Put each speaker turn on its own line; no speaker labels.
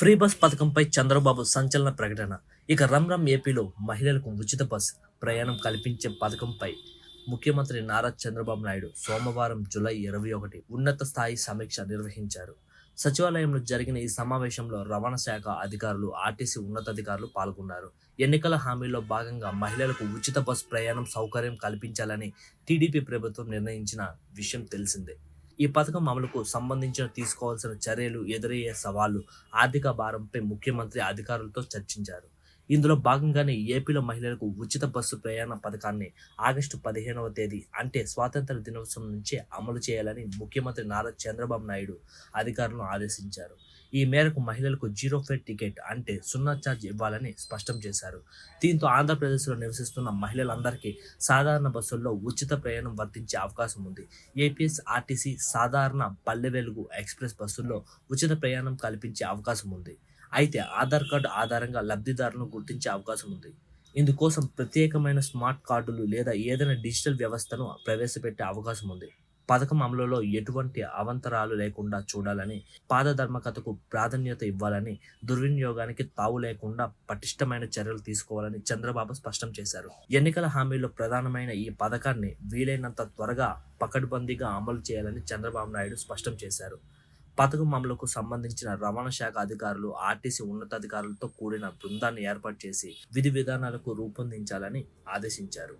free bus పథకంపై Chandrababu సంచలన ప్రకటన ఇక రంరం ఏపీలో మహిళలకు ఉచిత బస్ ప్రయాణం కల్పించే పథకంపై ముఖ్యమంత్రి నారా చంద్రబాబు నాయుడు సోమవారం జూలై ఇరవై ఒకటి ఉన్నత స్థాయి సమీక్ష నిర్వహించారు సచివాలయంలో జరిగిన ఈ సమావేశంలో రవాణా శాఖ అధికారులు ఆర్టీసీ ఉన్నతాధికారులు పాల్గొన్నారు ఎన్నికల హామీలో భాగంగా మహిళలకు ఉచిత బస్ ప్రయాణం సౌకర్యం కల్పించాలని టీడీపీ ప్రభుత్వం నిర్ణయించిన విషయం తెలిసిందే ఈ పథకం అమలుకు సంబంధించిన తీసుకోవాల్సిన చర్యలు ఎదురయ్యే సవాళ్లు ఆర్థిక భారంపై ముఖ్యమంత్రి అధికారులతో చర్చించారు ఇందులో భాగంగానే ఏపీలో మహిళలకు ఉచిత బస్సు ప్రయాణ పథకాన్ని ఆగస్టు పదిహేనవ తేదీ అంటే స్వాతంత్ర దినోత్సవం నుంచే అమలు చేయాలని ముఖ్యమంత్రి నారా చంద్రబాబు నాయుడు అధికారులను ఆదేశించారు ఈ మేరకు మహిళలకు జీరో ఫేర్ టికెట్ అంటే సున్నా ఛార్జ్ ఇవ్వాలని స్పష్టం చేశారు దీంతో ఆంధ్రప్రదేశ్లో నివసిస్తున్న మహిళలందరికీ సాధారణ బస్సుల్లో ఉచిత ప్రయాణం వర్తించే అవకాశం ఉంది ఏపీఎస్ ఆర్టీసీ సాధారణ పల్లె వెలుగు ఎక్స్ప్రెస్ బస్సుల్లో ఉచిత ప్రయాణం కల్పించే అవకాశం ఉంది అయితే ఆధార్ కార్డు ఆధారంగా లబ్ధిదారులను గుర్తించే అవకాశం ఉంది ఇందుకోసం ప్రత్యేకమైన స్మార్ట్ కార్డులు లేదా ఏదైనా డిజిటల్ వ్యవస్థను ప్రవేశపెట్టే అవకాశం ఉంది పథకం అమలులో ఎటువంటి అవంతరాలు లేకుండా చూడాలని పాదధర్మకతకు ప్రాధాన్యత ఇవ్వాలని దుర్వినియోగానికి తావు లేకుండా పటిష్టమైన చర్యలు తీసుకోవాలని చంద్రబాబు స్పష్టం చేశారు ఎన్నికల హామీలో ప్రధానమైన ఈ పథకాన్ని వీలైనంత త్వరగా పకడ్బందీగా అమలు చేయాలని చంద్రబాబు నాయుడు స్పష్టం చేశారు పథకం అమలుకు సంబంధించిన రవాణా శాఖ అధికారులు ఆర్టీసీ ఉన్నతాధికారులతో కూడిన బృందాన్ని ఏర్పాటు చేసి విధి విధానాలకు రూపొందించాలని ఆదేశించారు